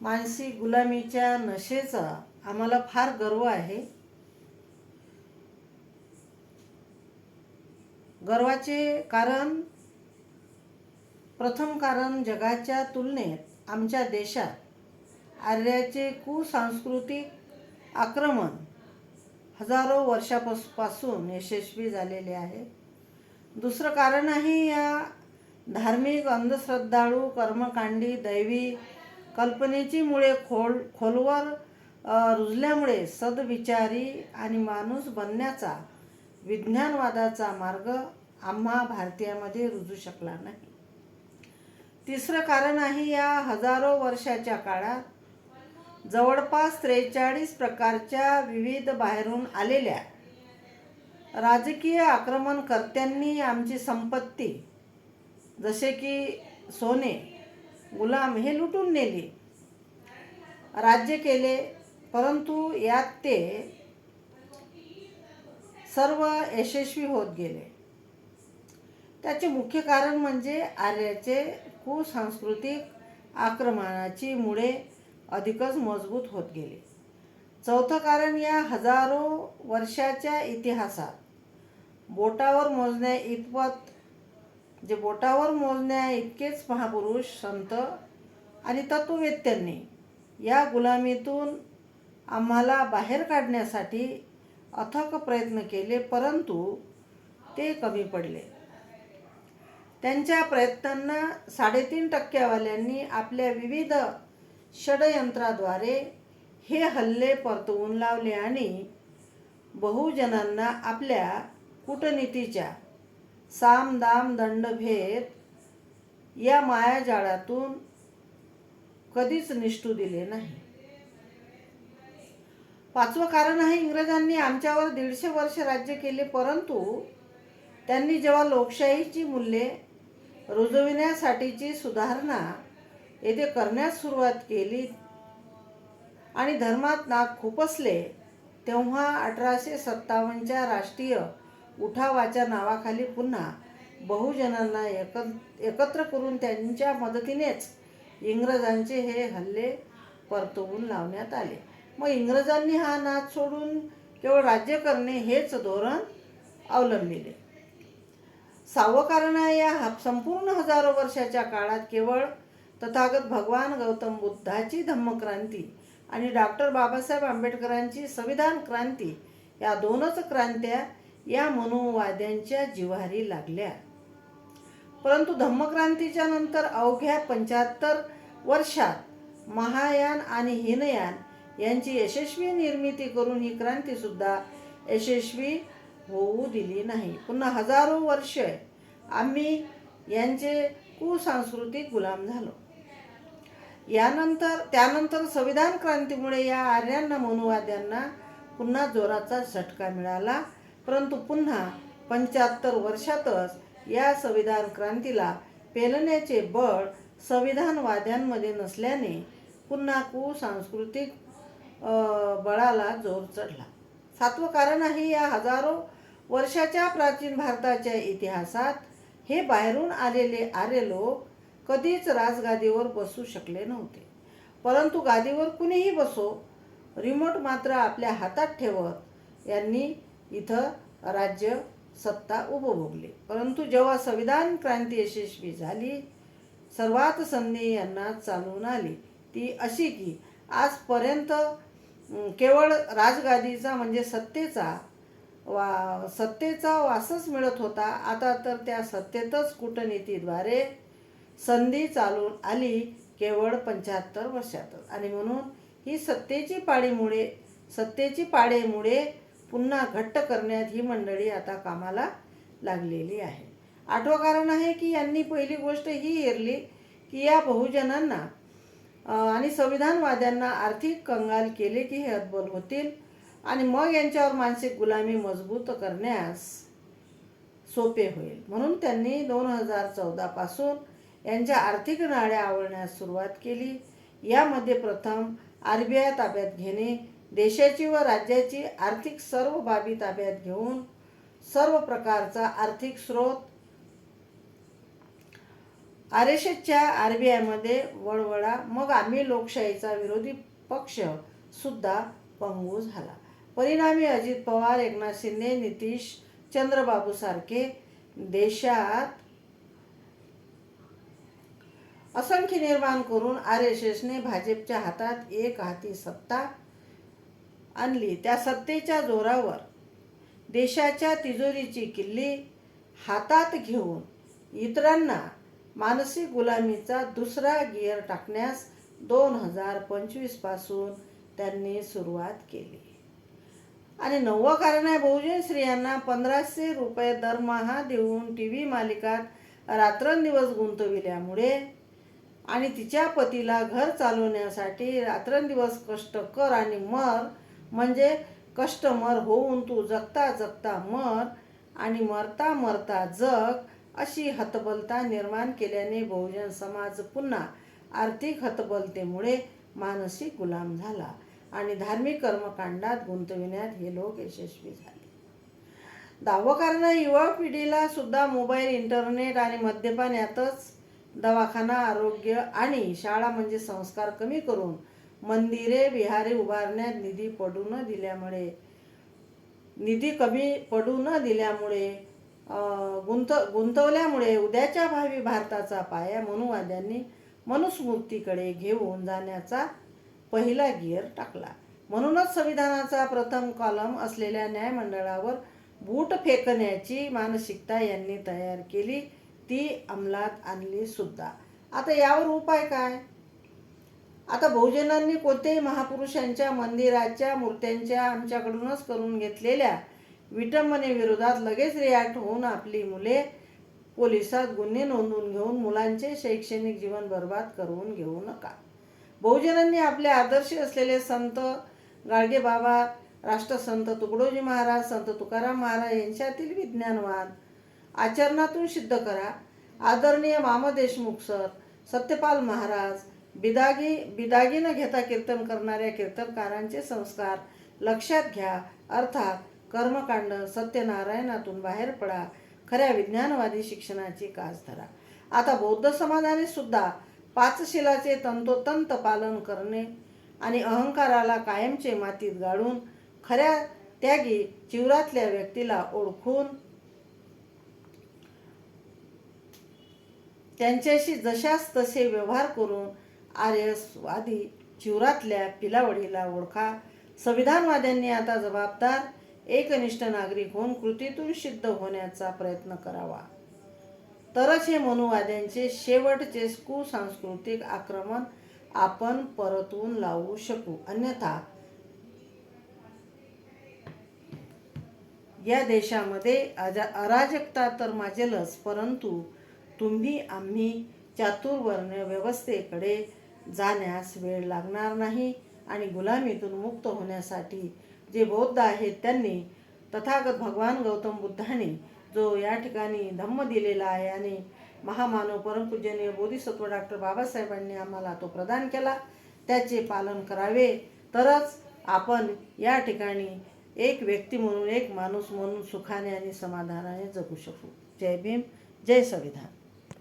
मानसिक गुलामीच्या नशेचा आम्हाला फार गर्व आहे. गर्वाचे कारण प्रथम कारण जगाच्या तुलनेत आमच्या देशात आर्याचे कुसांस्कृतिक आक्रमण हजारो वर्षापासून यशस्वी झालेले आहे. दुसरं कारण आहे या धार्मिक अंधश्रद्धाळू कर्मकांडी दैवी कल्पनेची मुळे खोल खोलवर रुजल्यामुळे सद्विचारी आणि माणूस बनण्याचा विज्ञानवादाचा मार्ग आम्हा भारतीयामध्ये रुजू शकला नाही. तिसरं कारण आहे या हजारो वर्षाच्या काळात जवळपास त्रेचाळीस प्रकारच्या विविध बाहेरून आलेल्या राजकीय आक्रमणकर्त्यांनी आमची संपत्ती जसे की सोने गुलाम हे लुटून नेले. राज्य केले परंतु यात ते सर्व यशस्वी होत गेले. त्याचे मुख्य कारण म्हणजे आर्याचे कुसांस्कृतिक आक्रमणाची मुळे अधिकच मजबूत होत गेले. चौथं कारण या हजारो वर्षाच्या इतिहासात बोटावर मोजण्या इतपत जे बोटावर मोजण्या इतकेच महापुरुष संत आणि तत्ववेत्यांनी या गुलामीतून आम्हाला बाहेर काढण्यासाठी अथक प्रयत्न केले परंतु ते कमी पडले. त्यांच्या प्रयत्नांना साडेतीन टक्क्यावाल्यांनी आपल्या विविध षडयंत्राद्वारे हे हल्ले परतवून लावले आणि बहुजनांना आपल्या कूटनीतीच्या साम दाम दंडभेद या मायाजाळातून कधीच निष्ठू दिले नाही. पाचवं कारण आहे इंग्रजांनी आमच्यावर दीडशे वर्ष राज्य केले परंतु त्यांनी जेव्हा लोकशाहीची मूल्ये रुजविण्यासाठीची सुधारणा येथे करण्यास सुरुवात केली आणि धर्मात नाक खुपसले तेव्हा अठराशे सत्तावन्नच्या राष्ट्रीय उठावाच्या नावाखाली पुन्हा बहुजनांना एक एकत्र करून त्यांच्या मदतीनेच इंग्रजांचे हे हल्ले परतवून लावण्यात आले. मग इंग्रजांनी हा नाच सोडून केवळ राज्य करणे हेच धोरण अवलंबिले. सावकारणा या संपूर्ण हजारो वर्षाच्या काळात केवळ तथागत भगवान गौतम बुद्धाची धम्मक्रांती आणि डॉक्टर बाबासाहेब आंबेडकरांची संविधान क्रांती या दोनच क्रांत्या या मनोवाद्यांच्या जिव्हारी लागल्या. परंतु धम्मक्रांतीच्या नंतर अवघ्या पंच्याहत्तर वर्षात महायान आणि हिनयान यांची यशस्वी निर्मिती करून ही क्रांतीसुद्धा यशस्वी होऊ दिली नाही. पुन्हा हजारो वर्ष आम्ही यांचे कुसांस्कृतिक गुलाम झालो. यानंतर त्यानंतर संविधान क्रांतीमुळे या आर्यांना मनुवाद्यांना पुन्हा जोराचा झटका मिळाला. परंतु पुन्हा पंच्याहत्तर वर्षातच या संविधान क्रांतीला पेलण्याचे बळ संविधानवाद्यांमध्ये नसल्याने पुन्हा कुसांस्कृतिक बळाला जोर चढला. सातवं कारण आहे या हजारो वर्षाच्या प्राचीन भारताच्या इतिहासात हे बाहेरून आलेले आर्य लोक कधीच राजगादीवर बसू शकले नव्हते. परंतु गादीवर कुणीही बसो रिमोट मात्र आपल्या हातात ठेवत यांनी इथं राज्य सत्ता उपभोगली. परंतु जेव्हा संविधान क्रांती यशस्वी झाली सर्वात संधी यांना चालून आली. ती अशी की आजपर्यंत केवळ राजगादीचा म्हणजे सत्तेचा वा सत्तेचा वासच मिळत होता. आता तर त्या सत्तेतच कूटनीतीद्वारे संधी चालून आली केवळ पंच्याहत्तर वर्षातच. आणि म्हणून ही सत्तेची पाळीमुळे सत्तेची पाळेमुळे पुन्हा घट्ट करण्यात ही मंडळी आता कामाला लागलेली आहे. आठवं कारण आहे की यांनी पहिली गोष्ट ही हेरली की या बहुजनांना आणि संविधानवाद्यांना आर्थिक कंगाल केले की हे अद्बल होतील आणि मग यांच्यावर मानसिक गुलामी मजबूत करण्यास सोपे होईल. म्हणून त्यांनी दोन हजार चौदापासून यांच्या आर्थिक नाड्या आवळण्यास सुरुवात केली. यामध्ये प्रथम आर बी आय ताब्यात घेणे देशाची व राज्याची आर्थिक सर्व बाबी ताब्यात घेऊन सर्व प्रकारचा आर्थिक स्रोत आर एस एसच्या आर बी आयमध्ये वळवळा. मग आम्ही लोकशाहीचा विरोधी पक्ष सुद्धा पंगू झाला. परिणामी अजित पवार एकनाथ शिंदे नितीश चंद्रबाबू सारखे देशात असंख्य निर्माण करून आर एस एसने भाजपच्या हातात एक हाती सत्ता आणली. त्या सत्तेच्या जोरावर देशाच्या तिजोरीची किल्ली हातात घेऊन इतरांना मानसिक गुलामीचा दुसरा गिअर टाकण्यास दोन हजार पंचवीसपासून त्यांनी सुरुवात केली. आणि नववं कारण आहे बहुजन स्त्रियांना पंधराशे रुपये दरमहा देऊन टी व्ही मालिकात रात्रंदिवस गुंतविल्यामुळे आणि तिच्या पतीला घर चालवण्यासाठी रात्रंदिवस कष्ट कर आणि मर म्हणजे कष्टमर होऊन तू जगता जगता मर आणि मरता मरता जग अशी हतबलता निर्माण केल्याने बहुजन समाज पुन्हा आर्थिक हतबलतेमुळे मानसिक गुलाम झाला आणि धार्मिक कर्मकांडात गुंतविण्यात हे लोक यशस्वी झाले. दावकारांना युवा पिढीला सुद्धा मोबाईल इंटरनेट आणि मद्यपान यातच दवाखाना आरोग्य आणि शाळा म्हणजे संस्कार कमी करून मंदिरे विहारे उभारण्यात निधी पडू न दिल्यामुळे निधी कमी पडू न दिल्यामुळे गुंत गुंतवल्यामुळे उद्याच्या भावी भारताचा पाया मनुवाद्यांनी मनुस्मृतीकडे घेऊन जाण्याचा पहिला गिअर टाकला. म्हणूनच संविधानाचा प्रथम कॉलम असलेल्या न्यायमंडळावर बूट फेकण्याची मानसिकता यांनी तयार केली ती अंमलात आणली सुद्धा. आता यावर उपाय काय? आता बहुजनांनी कोणत्याही महापुरुषांच्या मंदिराच्या मूर्त्यांच्या आमच्याकडूनच करून घेतलेल्या विटंबनेविरोधात लगेच रिॲक्ट होऊन आपली मुले पोलिसात गुन्हे नोंदवून घेऊन मुलांचे शैक्षणिक जीवन बर्बाद करून घेऊ नका. बहुजनांनी आपले आदर्श असलेले संत गाडगेबाबा राष्ट्रसंत तुकडोजी महाराज संत तुकाराम महाराज यांच्यातील विज्ञानवाद आचरणातून सिद्ध करा. आदरणीय मामा देशमुख सर सत्यपाल महाराज बिदागी बिदागी न घेता कीर्तन करणाऱ्या कीर्तनकारांचे संस्कार लक्षात घ्या. अर्थात कर्मकांड सत्यनारायणातून बाहेर पडा. खऱ्या विज्ञानवादी शिक्षणाची कास धरा. आता बौद्ध समाजाने सुद्धा पाचशिलाचे तंतोतंत पालन करणे आणि अहंकाराला कायमचे मातीत गाडून खऱ्या त्यागी चिवरातल्या व्यक्तीला ओळखून त्यांच्याशी जशास तसे व्यवहार करून आर्यसवादी चिवरातल्या पिलावडीला ओळखा. संविधानवाद्यांनी आता जबाबदार एकनिष्ठ नागरिक होऊन कृतीतून सिद्ध होण्याचा प्रयत्न करावा. तरच हे मनुवाद्यांचे शेवटचे कुसांस्कृतिक आक्रमण आपण परतवून लावू शकू. अन्यथा या देशामध्ये अजा अराजकता तर माजेलच परंतु तुम्ही आम्ही चातुर्वर्ण व्यवस्थेकडे जाण्यास वेळ लागणार नाही आणि गुलामीतून मुक्त होण्यासाठी जे बौद्ध आहेत त्यांनी तथागत भगवान गौतम बुद्धाने जो या ठिकाणी धम्म दिलेला आहे आणि महामानव परमपूजनीय बोधिसत्व डॉक्टर बाबासाहेबांनी आम्हाला तो प्रदान केला त्याचे पालन करावे. तरच आपण या ठिकाणी एक व्यक्ती म्हणून एक माणूस म्हणून सुखाने आणि समाधानाने जगू शकू. जय भीम जय संविधान.